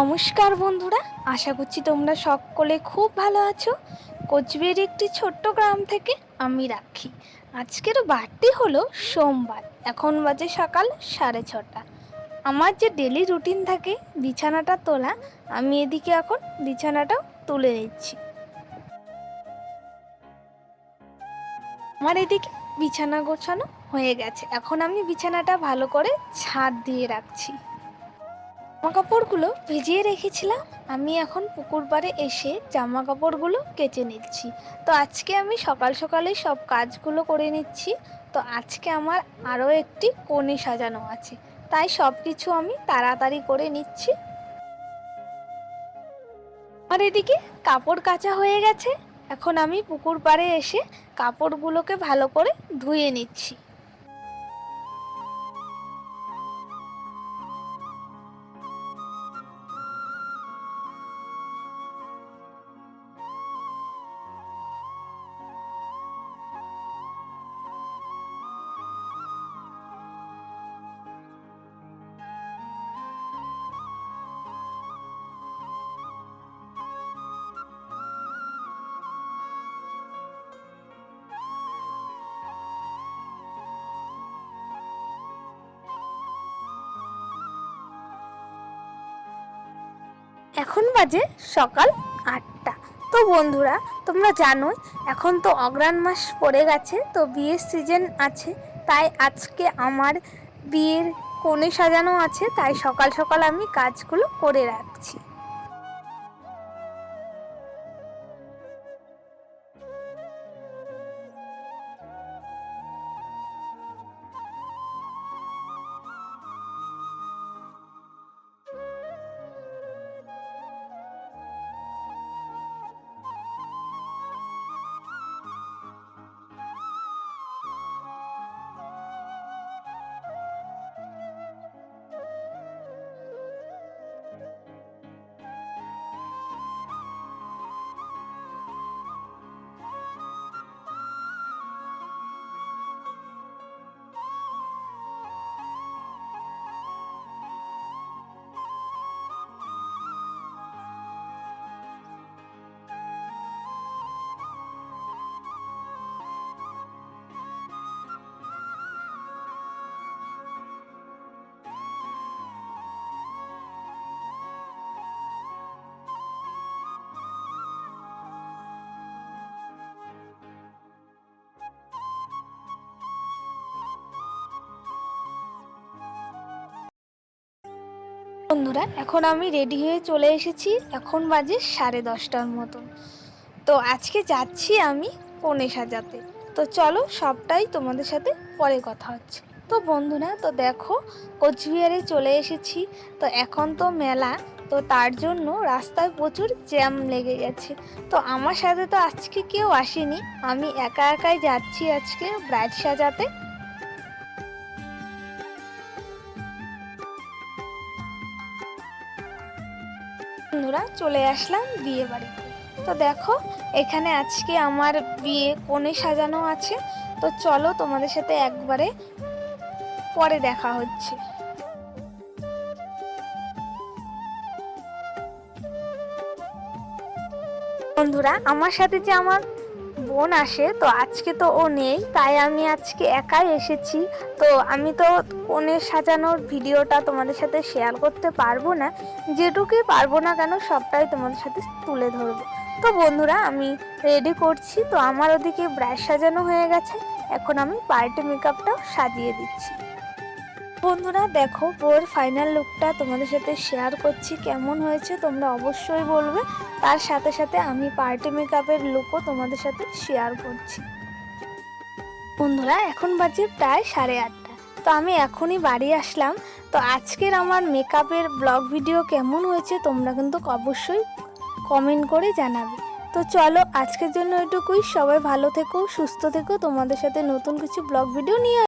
নমস্কার বন্ধুরা, আশা করছি তোমরা সকলে খুব ভালো আছো। কোচবিহার একটি ছোট্ট গ্রাম থেকে আমি রাখি। আজকের বারটি হলো সোমবার, এখন বাজে সকাল সাড়ে ছটা। আমার যে ডেলি রুটিন থাকে, বিছানাটা তোলা, আমি এদিকে এখন বিছানাটাও তুলে নিচ্ছি। আমার এদিকে বিছানা গোছানো হয়ে গেছে, এখন আমি বিছানাটা ভালো করে ছাদ দিয়ে রাখছি। জামা কাপড়গুলো ভিজিয়ে রেখেছিলাম। আমি এখন পুকুর পাড়ে এসে জামা কাপড়গুলো কেচে নিচ্ছি। তো আজকে আমি সকাল সকালে সব কাজগুলো করে নিচ্ছি। তো আজকে আমার আরও একটি কোণে সাজানো আছে। তাই সব কিছু আমি তাড়াতাড়ি করে নিচ্ছি। আর এদিকে কাপড় কাচা হয়ে গেছে। এখন আমি পুকুর পাড়ে এসে কাপড়গুলোকে ভালো করে ধুয়ে নিচ্ছি। এখন বাজে সকাল আটটা। তো বন্ধুরা, তোমরা জানোই, এখন তো অগ্রাণ মাস পড়ে গেছে, তো বিয়ের সিজন আছে, তাই আজকে আমার বিয়ের কনে সাজানো আছে, তাই সকাল সকাল আমি কাজগুলো করে রাখছি। বন্ধুরা, এখন আমি রেডি হয়ে চলে এসেছি। এখন বাজে সাড়ে দশটার মতন তো আজকে যাচ্ছি আমি কোণে সাজাতে। তো চলো, সবটাই তোমাদের সাথে পরে কথা হচ্ছে। তো বন্ধুরা, তো দেখো, কোচবিহারে চলে এসেছি। তো এখন তো মেলা, তো তার জন্য রাস্তায় প্রচুর জ্যাম লেগে গেছে। তো আমার সাথে তো আজকে কেউ আসেনি। আমি একা একাই যাচ্ছি আজকে ব্রাইড সাজাতে। বন্ধুরা চলে আসলাম বিয়ে বাড়িতে। তো দেখো, এখানে আজকে আমার বিয়ে, কোণে সাজানো আছে। তো চলো তোমাদের সাথে একবারে পরে দেখা হচ্ছে। বন্ধুরা, আমার সাথে যে আমার বোন আসে, তো আজকে তো ও নেই, তাই আমি আজকে একাই এসেছি। তো আমি তো কনের সাজানোর ভিডিওটা তোমাদের সাথে শেয়ার করতে পারব না, যেটুকুই পারব না কেন সবটাই তোমাদের সাথে তুলে ধরবো। তো বন্ধুরা, আমি রেডি করছি, তো আমার ওদিকে ব্রাশ সাজানো হয়ে গেছে, এখন আমি পার্টি মেকআপটাও সাজিয়ে দিচ্ছি। বন্ধুরা, দেখো বউয়ের ফাইনাল লুকটা তোমাদের সাথে শেয়ার করছি। কেমন হয়েছে তোমরা অবশ্যই বলবে। তার সাথে সাথে আমি পার্টি মেকআপের লুকও তোমাদের সাথে শেয়ার করছি। বন্ধুরা, এখন বাজে প্রায় সাড়ে আটটা। তো আমি এখনই বাড়ি আসলাম। তো আজকের আমার মেকআপের ব্লগ ভিডিও কেমন হয়েছে তোমরা কিন্তু অবশ্যই কমেন্ট করে জানাবে। তো চলো, আজকের জন্য এটুকুই। সবাই ভালো থেকো, সুস্থ থেকো। তোমাদের সাথে নতুন কিছু ব্লগ ভিডিও নিয়ে